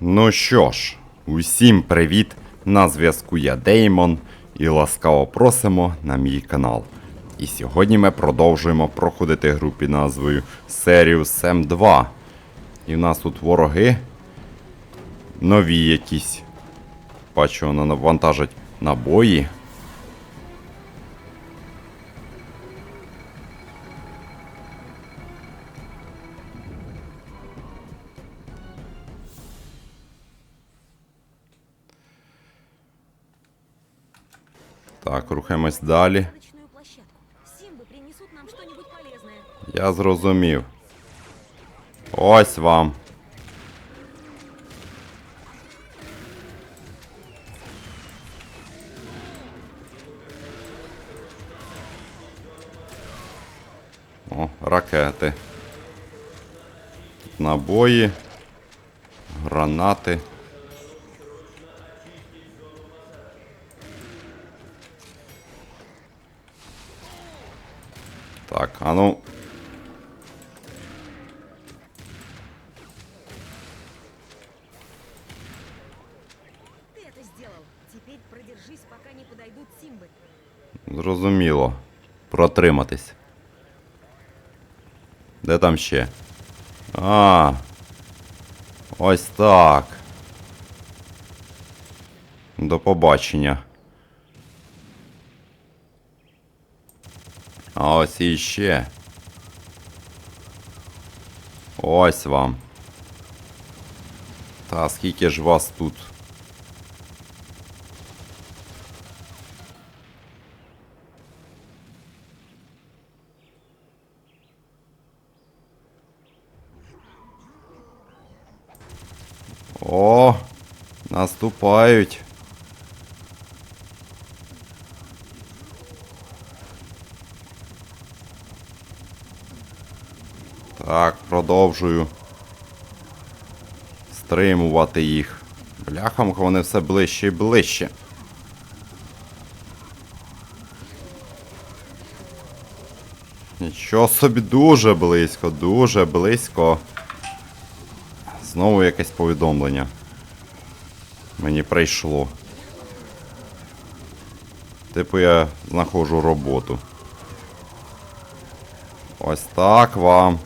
Ну що ж, усім привіт! На зв'язку я Деймон і ласкаво просимо на мій канал. І сьогодні ми продовжуємо проходити гру під назвою Serious Sam 2. І в нас тут вороги нові якісь. Бачу, вона навантажить набої. Так, рухаємось далі. Я зрозумів. Ось вам. О, ракети. Набої. Гранати. Так, а ну. Ты это сделал. Теперь продержись, пока не подойдут Симбы. Зрозуміло. Протриматись. Де там ще? А. Ось так. До побачення. А ось іще. Ось вам. Та скільки ж вас тут? О, наступають. Так, продовжую. Стримувати їх. Бляхамка вони все ближче і ближче. Нічого собі дуже близько, дуже близько. Знову якесь повідомлення. Мені прийшло. Типу я знаходжу роботу. Ось так вам.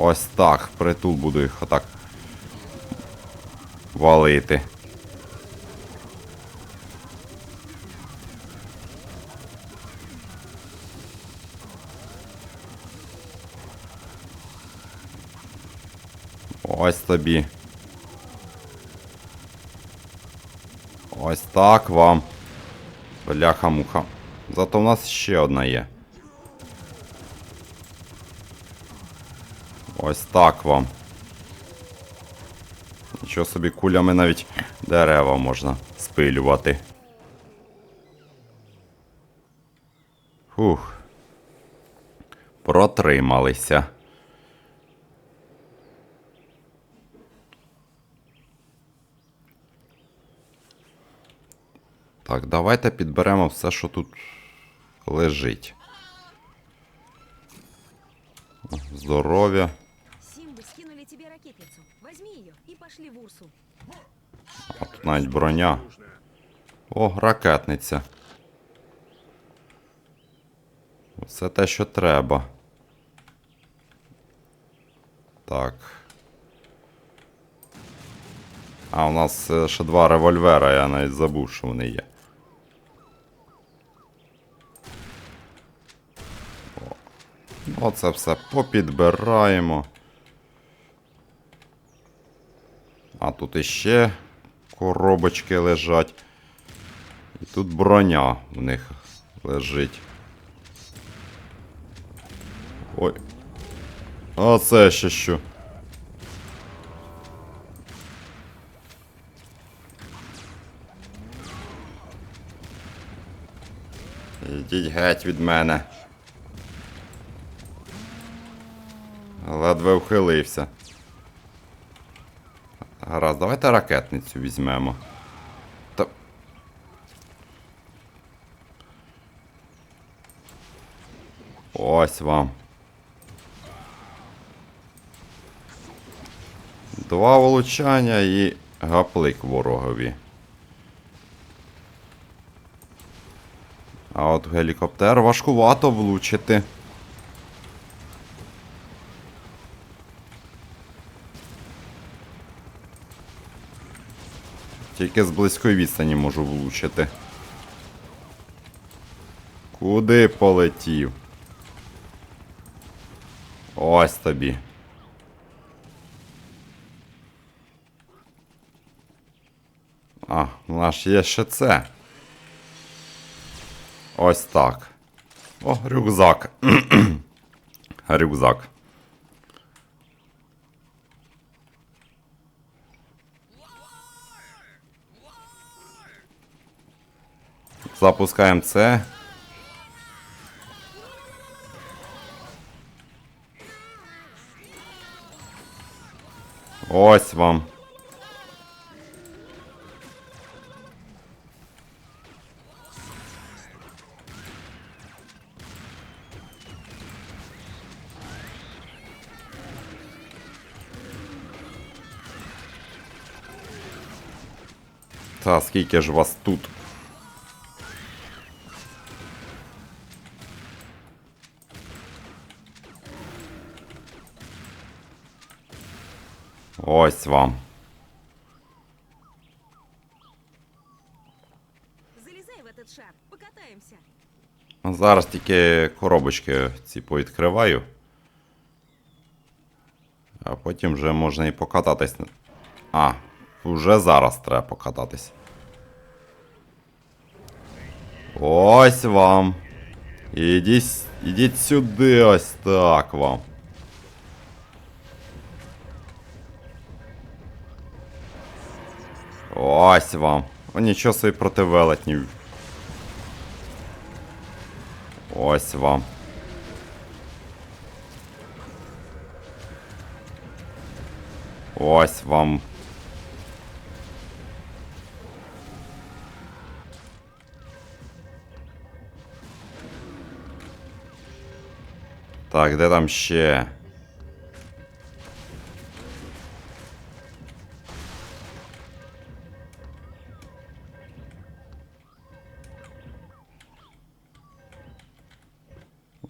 Ось так. Притул буду їх отак. Валити. Ось тобі. Ось так вам. Бляха-муха. Зато в нас ще одна є. Ось так вам. Нічого собі кулями навіть дерева можна спилювати. Фух. Протрималися. Так, давайте підберемо все, що тут лежить. Здоров'я. Пошли в Урсу. Тут навіть броня. О, ракетниця. Все те, що треба. Так. А, у нас е, ще два револьвера, я навіть забув, що вони є. О. Оце все попідбираємо. А тут іще коробочки лежать. І тут броня у них лежить. Ой. А це ще що? Ідіть геть від мене. Ледве вхилився. Гаразд, давайте ракетницю візьмемо. Та... Ось вам. Два влучання і гаплик ворогові. А от гелікоптер важкувато влучити. Тільки з близької відстані можу влучити. Куди полетів? Ось тобі. А, у нас є ще це. Ось так. О, рюкзак. рюкзак. Запускаємо це. Ось вам. Та скільки ж вас тут? Ось вам. Залезай в этот шар, покатаемся. Зараз тільки коробочки ці повідкриваю. А потім вже можна і покататись. А, вже зараз треба покататись. Ось вам. Ідіть, ідіть сюди, ось так вам. Ось вам. О, нічого собі проти велетнів. Ось вам. Ось вам. Так, де там ще?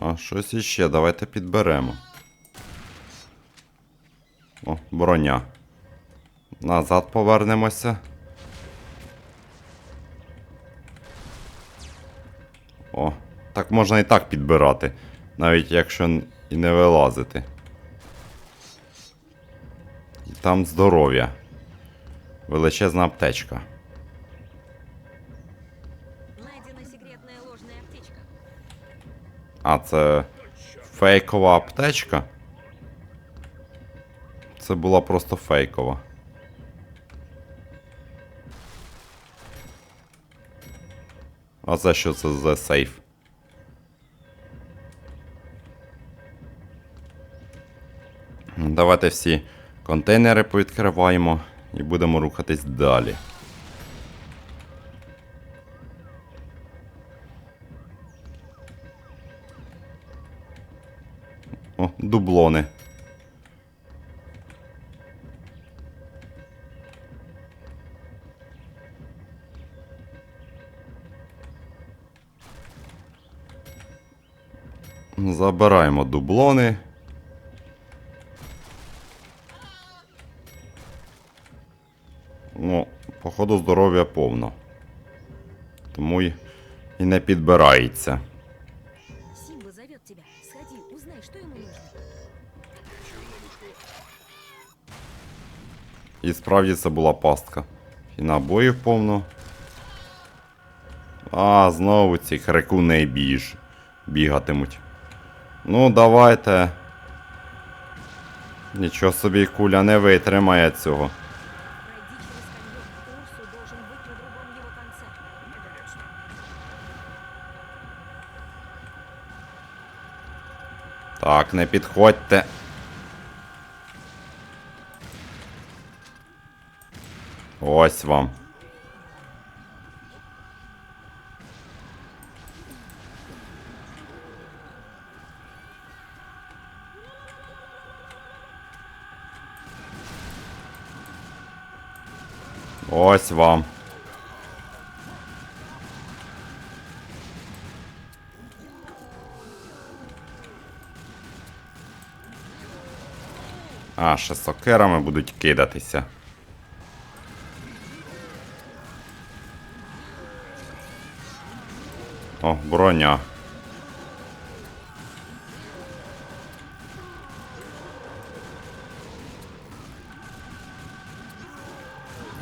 А щось іще, давайте підберемо. О, броня. Назад повернемося. О, так можна і так підбирати, навіть якщо і не вилазити. І там здоров'я. Величезна аптечка. А це фейкова аптечка? Це була просто фейкова. А це що це за сейф? Давайте всі контейнери повідкриваємо і будемо рухатись далі. Дублони. Забираємо дублони. Ну, походу здоров'я повно. Тому й не підбирається. І справді це була пастка. І набоїв повно. А, знову ці крикуни біж. Бігатимуть. Ну, давайте. Нічого собі куля не витримає цього. Так, не підходьте. Ось вам. Ось вам. А, ще сокерами будуть кидатися. О, броня.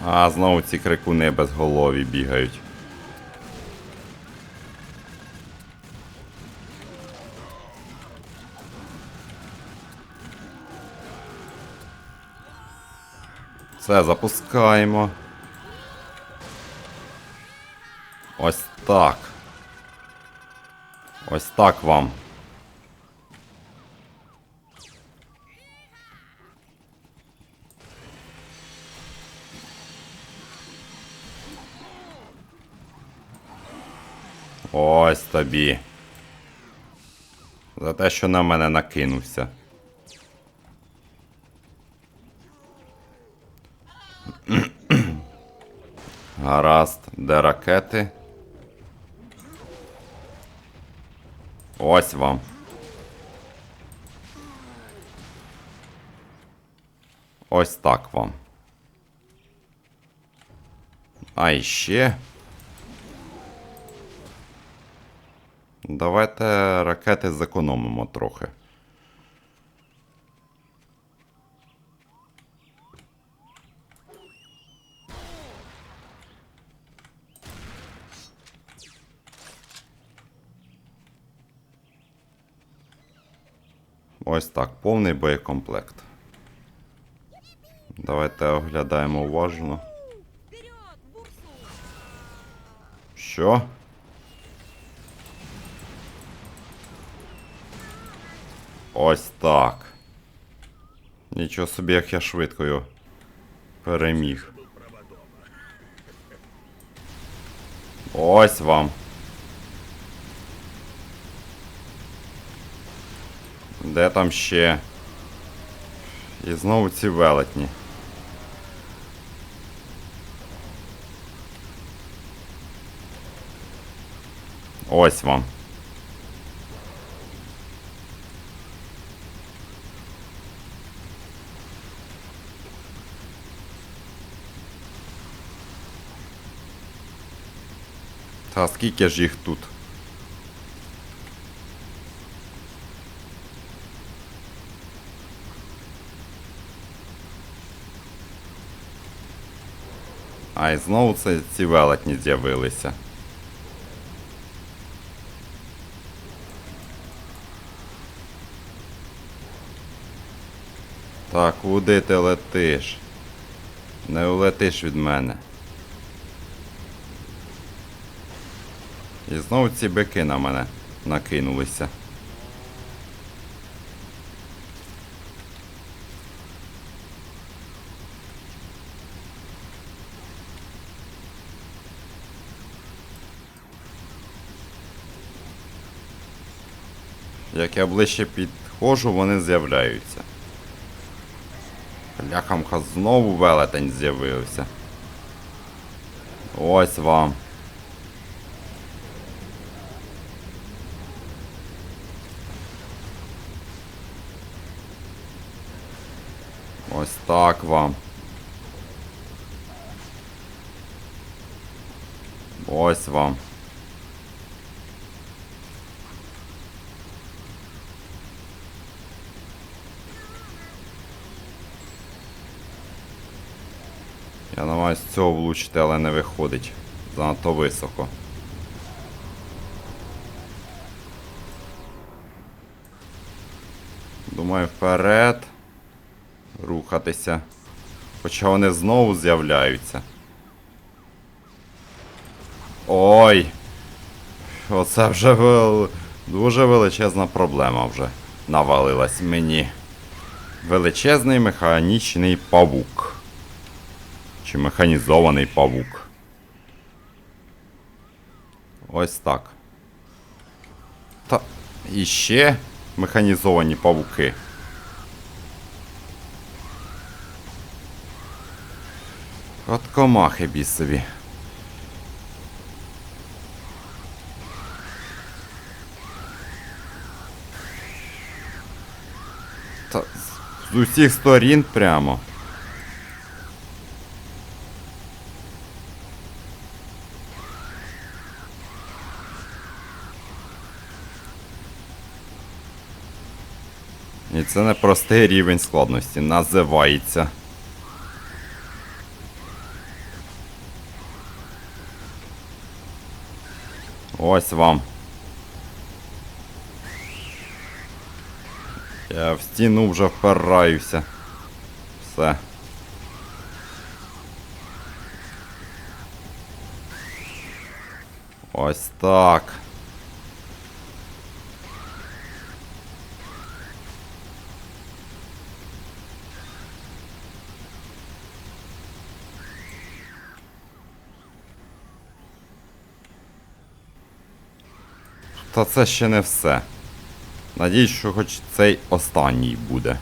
А, знову ці крикуни безголові бігають. Все, запускаємо. Ось так. Ось так вам. Ось тобі. За те, що на мене накинувся. Гаразд, де ракети? Ось вам. Ось так вам. А іще. Давайте ракети зекономимо трохи. Ось так, повний боєкомплект. Давайте оглядаємо уважно. Що? Ось так. Нічого собі, як я швидко його переміг. Ось вам. Де там ще? І знову ці велетні. Ось вам. Та скільки ж їх тут? А і знову це ці велетні з'явилися. Так, куди ти летиш? Не улетиш від мене. І знову ці бики на мене накинулися. Як я ближче підходжу, вони з'являються. Ляхамка знову велетень з'явився. Ось вам. Ось так вам. Ось вам. Я намагаюсь цього влучити, але не виходить. Занадто високо. Думаю, вперед. Рухатися. Хоча вони знову з'являються. Ой! Оце вже вел... дуже величезна проблема вже навалилась мені. Величезний механічний павук. Чи механізований павук. Ось так. Та і ще механізовані павуки. От комахи бісові. Та з- з усіх сторін прямо. І це не простий рівень складності, називається. Ось вам. Я в стіну вже впираюся. Все. Ось так. Та це ще не все. Надіюсь, що хоч цей останній буде.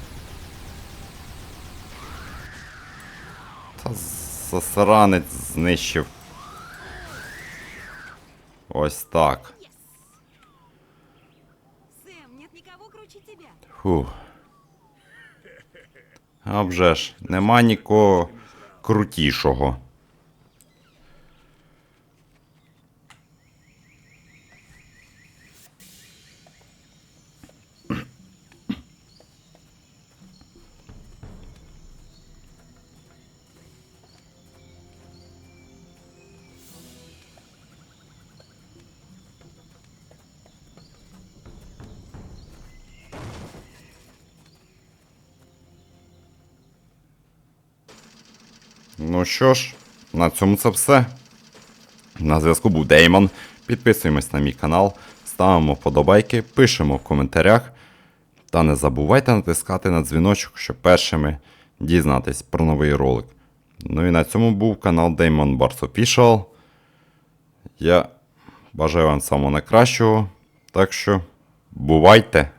Та засранець знищив. Ось так. Фух. А вже ж, нема нікого крутішого. Ну що ж, на цьому це все. На зв'язку був Деймон. Підписуємось на мій канал, ставимо вподобайки, пишемо в коментарях. Та не забувайте натискати на дзвіночок, щоб першими дізнатись про новий ролик. Ну і на цьому був канал Damon Bars Official. Я бажаю вам самого найкращого. Так що бувайте!